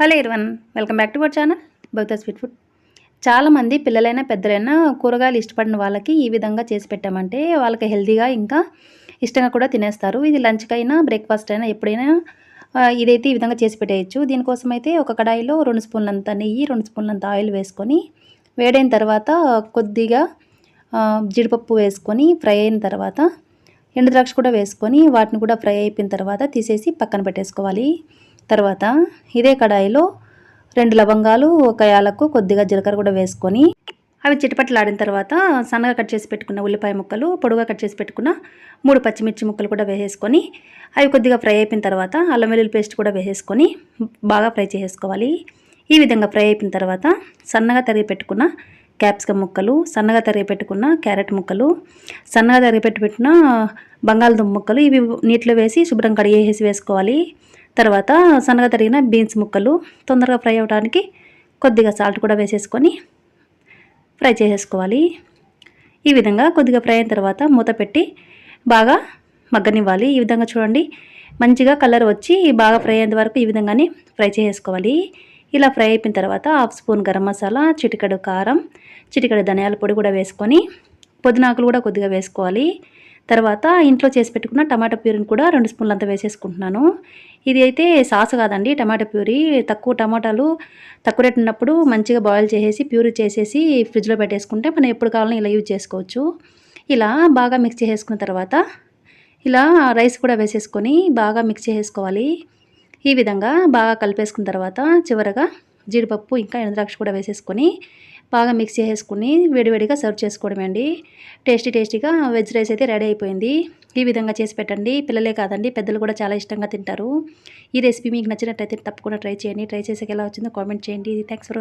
Hello everyone welcome back to our channel Bhavitha sweet food. చాలామంది పిల్లలైనా పెద్దలైనా కూరగాయలు ఇష్టపడిన వాళ్ళకి ఈ విధంగా చేసి పెట్టామంటే వాళ్ళకి హెల్తీగా ఇంకా ఇష్టంగా కూడా తినేస్తారు. ఇది లంచ్కైనా బ్రేక్ఫాస్ట్ అయినా ఎప్పుడైనా ఇదైతే ఈ విధంగా చేసి పెట్టేయచ్చు. దీనికోసం అయితే ఒక కడాయిలో రెండు స్పూన్లంత నెయ్యి రెండు స్పూన్లంత ఆయిల్ వేసుకొని వేడైన తర్వాత కొద్దిగా జీడిపప్పు వేసుకొని ఫ్రై అయిన తర్వాత ఎండు ద్రాక్ష కూడా వేసుకొని వాటిని కూడా ఫ్రై అయిపోయిన తర్వాత తీసేసి పక్కన పెట్టేసుకోవాలి. తర్వాత ఇదే కడాయిలో రెండు లవంగాలు ఒక యాలకు కొద్దిగా జీలకర్ర కూడా వేసుకొని అవి చిటపట్లాడిన తర్వాత సన్నగా కట్ చేసి పెట్టుకున్న ఉల్లిపాయ ముక్కలు పొడుగా కట్ చేసి పెట్టుకున్న మూడు పచ్చిమిర్చి ముక్కలు కూడా వేసేసుకొని అవి కొద్దిగా ఫ్రై అయిపోయిన తర్వాత అల్లం వెల్లుల్లి పేస్ట్ కూడా వేసేసుకొని బాగా ఫ్రై చేసేసుకోవాలి ఈ విధంగా ఫ్రై అయిపోయిన తర్వాత సన్నగా తరిగి పెట్టుకున్న క్యాప్సికమ్ ముక్కలు సన్నగా తరిగి పెట్టుకున్న క్యారెట్ ముక్కలు సన్నగా తరిగి పెట్టి పెట్టిన బంగాళదుంప ముక్కలు ఇవి నీటిలో వేసి శుభ్రం కడిగేసి వేసుకోవాలి. తర్వాత సన్నగా తరిగిన బీన్స్ ముక్కలు తొందరగా ఫ్రై అవ్వడానికి కొద్దిగా సాల్ట్ కూడా వేసేసుకొని ఫ్రై చేసేసుకోవాలి. ఈ విధంగా కొద్దిగా ఫ్రై అయిన తర్వాత మూత పెట్టి బాగా మగ్గనివ్వాలి. ఈ విధంగా చూడండి మంచిగా కలర్ వచ్చి బాగా ఫ్రై అయ్యేంత వరకు ఈ విధంగానే ఫ్రై చేసేసుకోవాలి. ఇలా ఫ్రై అయిపోయిన తర్వాత హాఫ్ స్పూన్ గరం మసాలా చిటికెడు కారం చిటికెడు ధనియాల పొడి కూడా వేసుకొని పుదీనాకులు కూడా కొద్దిగా వేసుకోవాలి. తర్వాత ఇంట్లో చేసి పెట్టుకున్న టమాటా ప్యూరీని కూడా రెండు స్పూన్లు అంతా వేసేసుకుంటున్నాను. ఇది అయితే సాస్ కాదండి టమాటా ప్యూరీ. తక్కువ టమాటాలు తక్కువ రేట్ ఉన్నప్పుడు మంచిగా బాయిల్ చేసేసి ప్యూరీ చేసేసి ఫ్రిడ్జ్లో పెట్టేసుకుంటే మనం ఎప్పుడు కావాలని ఇలా యూజ్ చేసుకోవచ్చు. ఇలా బాగా మిక్స్ చేసేసుకున్న తర్వాత ఇలా రైస్ కూడా వేసేసుకొని బాగా మిక్స్ చేసేసుకోవాలి. ఈ విధంగా బాగా కలిపేసుకున్న తర్వాత చివరగా జీడిపప్పు ఇంకా ఎండుద్రాక్ష కూడా వేసేసుకొని బాగా మిక్స్ చేసేసుకుని వేడివేడిగా సర్వ్ చేసుకోవడమే అండి. టేస్టీ టేస్టీగా వెజ్ రైస్ అయితే రెడీ అయిపోయింది. ఈ విధంగా చేసి పెట్టండి. పిల్లలే కాదండి పెద్దలు కూడా చాలా ఇష్టంగా తింటారు. ఈ రెసిపీ మీకు నచ్చినట్టయితే తప్పకుండా ట్రై చేయండి. ట్రై చేసాక ఎలా వచ్చిందో కామెంట్ చేయండి. Thanks for